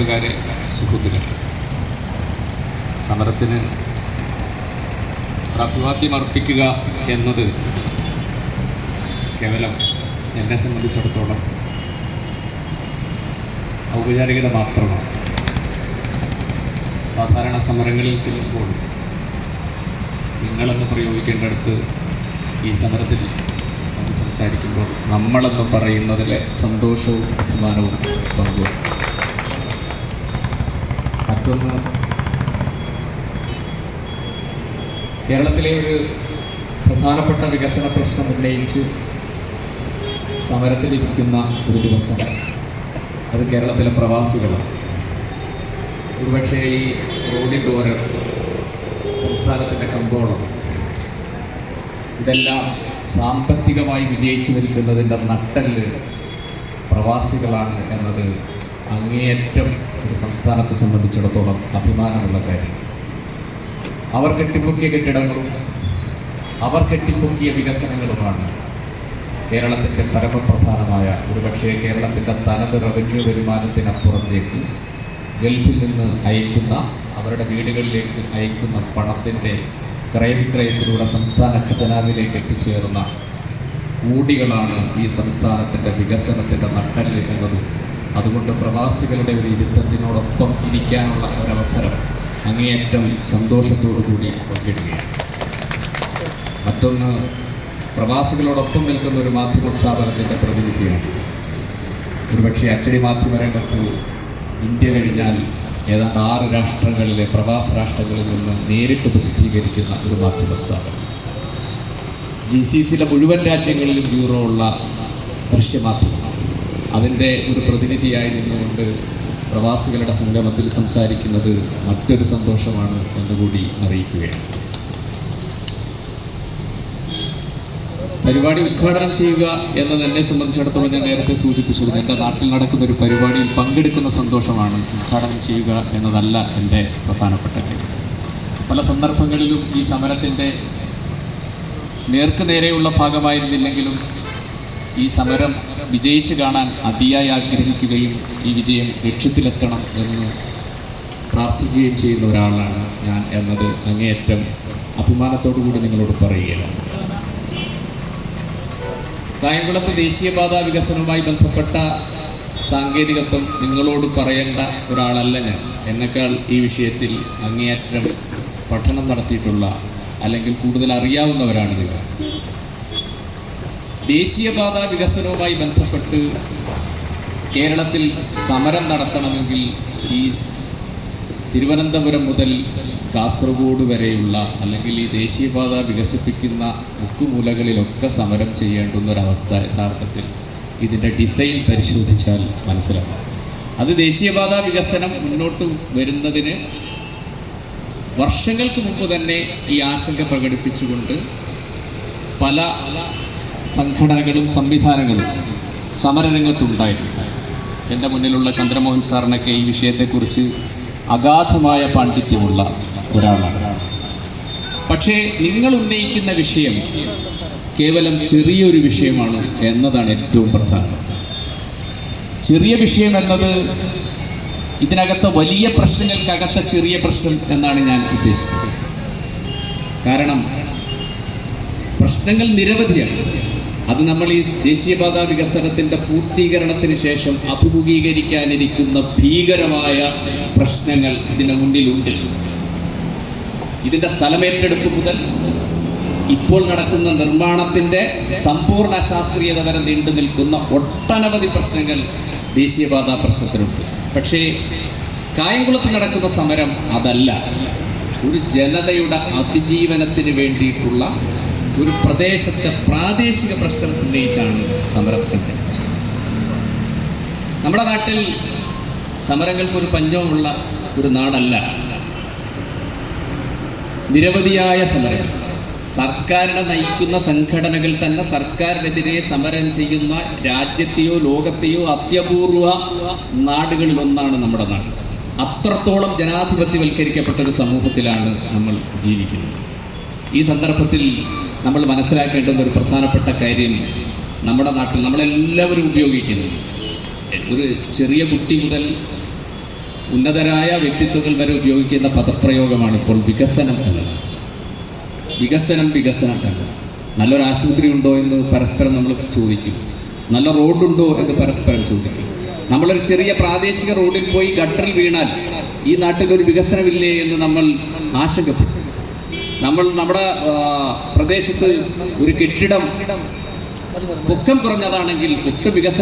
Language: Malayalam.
നാട്ടുകാരെ സുഹൃത്തുക്കൾ സമരത്തിന് ഒരു അർപ്പിക്കുക എന്നത് കേവലം എന്നെ സംബന്ധിച്ചിടത്തോളം ഔപചാരികത മാത്രമാണ്. സാധാരണ സമരങ്ങളിൽ ചെല്ലുമ്പോൾ നിങ്ങളെന്ന് പ്രയോഗിക്കേണ്ടടുത്ത് ഈ സമരത്തിൽ സംസാരിക്കുമ്പോൾ നമ്മളെന്ന് പറയുന്നതിലെ സന്തോഷവും അഭിമാനവും പങ്കുവയ്ക്കും മറ്റൊന്ന് കേരളത്തിലെ ഒരു പ്രധാനപ്പെട്ട വികസന പ്രശ്നം ഉന്നയിച്ച് സമരത്തിലിരിക്കുന്ന ഒരു ദിവസം. അത് കേരളത്തിലെ പ്രവാസികളാണ്. ഒരുപക്ഷെ ഈ റോഡിന്റെ ഓരം സംസ്ഥാനത്തിന്റെ കമ്പോളം ഇതെല്ലാം സാമ്പത്തികമായി വിജയിച്ചു നിൽക്കുന്നതിന്റെ നട്ടൽ പ്രവാസികളാണ് എന്നത് അങ്ങേയറ്റം ഒരു സംസ്ഥാനത്തെ സംബന്ധിച്ചിടത്തോളം അഭിമാനമുള്ള കാര്യം. അവർ കെട്ടിപ്പൊക്കിയ കെട്ടിടങ്ങളും അവർ കെട്ടിപ്പൊക്കിയ വികസനങ്ങളുമാണ് കേരളത്തിന്റെ പരമപ്രധാനമായ ഒരുപക്ഷേ കേരളത്തിന്റെ തനത് റവന്യൂ വരുമാനത്തിനപ്പുറത്തേക്ക് ഗൾഫിൽ നിന്ന് അയക്കുന്ന അവരുടെ വീടുകളിലേക്ക് അയക്കുന്ന പണത്തിന്റെ ക്രയവിക്രയത്തിലൂടെ സംസ്ഥാന ഖജനാവിലേക്ക് എത്തിച്ചേർന്ന കൂടികളാണ് ഈ സംസ്ഥാനത്തിന്റെ വികസനത്തിന്റെ നട്ടൽ എന്നതും. അതുകൊണ്ട് പ്രവാസികളുടെ ഒരു ഇരുത്തത്തിനോടൊപ്പം ഇരിക്കാനുള്ള ഒരവസരം അങ്ങേയറ്റം സന്തോഷത്തോടു കൂടി പങ്കിടുകയാണ്. മറ്റൊന്ന് പ്രവാസികളോടൊപ്പം നിൽക്കുന്ന ഒരു മാധ്യമ സ്ഥാപനത്തിന്റെ പ്രതിനിധിയാണ്. ഒരുപക്ഷെ അച്ചടി മാധ്യമ രംഗത്ത് ഇന്ത്യ കഴിഞ്ഞാൽ ഏതാണ്ട് ആറ് രാഷ്ട്രങ്ങളിലെ പ്രവാസ രാഷ്ട്രങ്ങളിൽ നിന്ന് നേരിട്ട് പ്രസിദ്ധീകരിക്കുന്ന ഒരു മാധ്യമ സ്ഥാപനം. ജി സി സിയിലെ മുഴുവൻ രാജ്യങ്ങളിലും ബ്യൂറോ ഉള്ള ദൃശ്യമാധ്യമം. അതിന്റെ ഒരു പ്രതിനിധിയായി നിന്നുകൊണ്ട് പ്രവാസികളുടെ സംഗമത്തിൽ സംസാരിക്കുന്നത് മറ്റൊരു സന്തോഷമാണ് എന്നുകൂടി അറിയിക്കുകയാണ്. പരിപാടി ഉദ്ഘാടനം ചെയ്യുക എന്നത് എന്നെ സംബന്ധിച്ചിടത്തോളം ഞാൻ നേരത്തെ സൂചിപ്പിച്ചിരുന്നു എന്റെ നാട്ടിൽ നടക്കുന്ന ഒരു പരിപാടിയിൽ പങ്കെടുക്കുന്ന സന്തോഷമാണ് ഉദ്ഘാടനം ചെയ്യുക എന്നതല്ല എന്റെ പ്രധാനപ്പെട്ട കാര്യം. പല സന്ദർഭങ്ങളിലും ഈ സമരത്തിന്റെ നേർക്കു നേരെയുള്ള ഭാഗമായിരുന്നില്ലെങ്കിലും ഈ സമരം വിജയിച്ച് കാണാൻ അതിയായി ആഗ്രഹിക്കുകയും ഈ വിജയം ലക്ഷ്യത്തിലെത്തണം എന്ന് പ്രാർത്ഥിക്കുകയും ചെയ്യുന്ന ഒരാളാണ് ഞാൻ എന്നത് അങ്ങേയറ്റം അഭിമാനത്തോടു കൂടി നിങ്ങളോട് പറയുകയാണ്. കായംകുളത്ത് ദേശീയപാത വികസനവുമായി ബന്ധപ്പെട്ട സാങ്കേതികത്വം നിങ്ങളോട് പറയേണ്ട ഒരാളല്ല ഞാൻ. എന്നെക്കാൾ ഈ വിഷയത്തിൽ അങ്ങേയറ്റം പഠനം നടത്തിയിട്ടുള്ള അല്ലെങ്കിൽ കൂടുതൽ അറിയാവുന്നവരാണ് നിങ്ങൾ. ദേശീയപാത വികസനവുമായി ബന്ധപ്പെട്ട് കേരളത്തിൽ സമരം നടത്തണമെങ്കിൽ ഈ തിരുവനന്തപുരം മുതൽ കാസർഗോഡ് വരെയുള്ള അല്ലെങ്കിൽ ഈ ദേശീയപാത വികസിപ്പിക്കുന്ന മുക്കുമൂലകളിലൊക്കെ സമരം ചെയ്യേണ്ടുന്നൊരവസ്ഥ യഥാർത്ഥത്തിൽ ഇതിന്റെ ഡിസൈൻ പരിശോധിച്ചാൽ മനസ്സിലാക്കാം അത് ദേശീയപാത വികസനം മുന്നോട്ട് വരുന്നതിന് വർഷങ്ങൾക്ക് മുമ്പ് തന്നെ ഈ ആശങ്ക പ്രകടിപ്പിച്ചുകൊണ്ട് പല സംഘടനകളും സംവിധാനങ്ങളും സമരരംഗത്തുണ്ടായിട്ടുണ്ട്. എന്റെ മുന്നിലുള്ള ചന്ദ്രമോഹൻ സാറിനൊക്കെ ഈ വിഷയത്തെക്കുറിച്ച് അഗാധമായ പാണ്ഡിത്യമുള്ള ഒരാളാണ്. പക്ഷേ നിങ്ങൾ ഉന്നയിക്കുന്ന വിഷയം കേവലം ചെറിയൊരു വിഷയമാണ് എന്നതാണ് ഏറ്റവും പ്രധാനം. ചെറിയ വിഷയം എന്നത് ഇതിനകത്തെ വലിയ പ്രശ്നങ്ങൾക്കകത്തെ ചെറിയ പ്രശ്നം എന്നാണ് ഞാൻ ഉദ്ദേശിച്ചത്. കാരണം പ്രശ്നങ്ങൾ നിരവധിയാണ്. അത് നമ്മൾ ഈ ദേശീയപാത വികസനത്തിന്റെ പൂർത്തീകരണത്തിന് ശേഷം അഭിമുഖീകരിക്കാനിരിക്കുന്ന ഭീകരമായ പ്രശ്നങ്ങൾ ഇതിന് മുന്നിലുണ്ട്. ഇതിന്റെ സ്ഥലമേറ്റെടുപ്പ് മുതൽ ഇപ്പോൾ നടക്കുന്ന നിർമ്മാണത്തിന്റെ സമ്പൂർണ ശാസ്ത്രീയത വരെ നീണ്ടു നിൽക്കുന്ന ഒട്ടനവധി പ്രശ്നങ്ങൾ ദേശീയപാത പ്രശ്നത്തിനുണ്ട് പക്ഷേ കായംകുളത്ത് നടക്കുന്ന സമരം അതല്ല. ഒരു ജനതയുടെ അതിജീവനത്തിന് വേണ്ടിയിട്ടുള്ള ഒരു പ്രദേശത്തെ പ്രാദേശിക പ്രശ്നം ഉന്നയിച്ചാണ് സമരം സംഘടിപ്പിച്ചത്. നമ്മുടെ നാട്ടിൽ സമരങ്ങൾക്ക് ഒരു പഞ്ചമുള്ള ഒരു നാടല്ല. നിരവധിയായ സമരങ്ങൾ. സർക്കാരിനെ നയിക്കുന്ന സംഘടനകൾ തന്നെ സർക്കാരിനെതിരെ സമരം ചെയ്യുന്ന രാജ്യത്തെയോ ലോകത്തെയോ അത്യപൂർവ നാടുകളിലൊന്നാണ് നമ്മുടെ നാട്. അത്രത്തോളം ജനാധിപത്യവൽക്കരിക്കപ്പെട്ട ഒരു സമൂഹത്തിലാണ് നമ്മൾ ജീവിക്കുന്നത്. ഈ സന്ദർഭത്തിൽ നമ്മൾ മനസ്സിലാക്കേണ്ടുന്ന ഒരു പ്രധാനപ്പെട്ട കാര്യം നമ്മുടെ നാട്ടിൽ നമ്മളെല്ലാവരും ഉപയോഗിക്കുന്നു. ഒരു ചെറിയ കുട്ടി മുതൽ ഉന്നതരായ വ്യക്തിത്വങ്ങൾ വരെ ഉപയോഗിക്കുന്ന പദപ്രയോഗമാണ് ഇപ്പോൾ വികസനം എന്നത് വികസനം വികസനം എന്നത് നല്ലൊരു ആശുപത്രി ഉണ്ടോ എന്ന് പരസ്പരം നമ്മൾ ചോദിക്കും. നല്ല റോഡുണ്ടോ എന്ന് പരസ്പരം ചോദിക്കും. നമ്മളൊരു ചെറിയ പ്രാദേശിക റോഡിൽ പോയി ഗട്ടറിൽ വീണാൽ ഈ നാട്ടിൽ ഒരു വികസനമില്ലേ എന്ന് നമ്മൾ ആശങ്കപ്പെടും. നമ്മൾ നമ്മുടെ പ്രദേശത്ത് ഒരു കെട്ടിടം. പൊക്കം കുറഞ്ഞതാണെങ്കിൽ ഒട്ടും വികസനം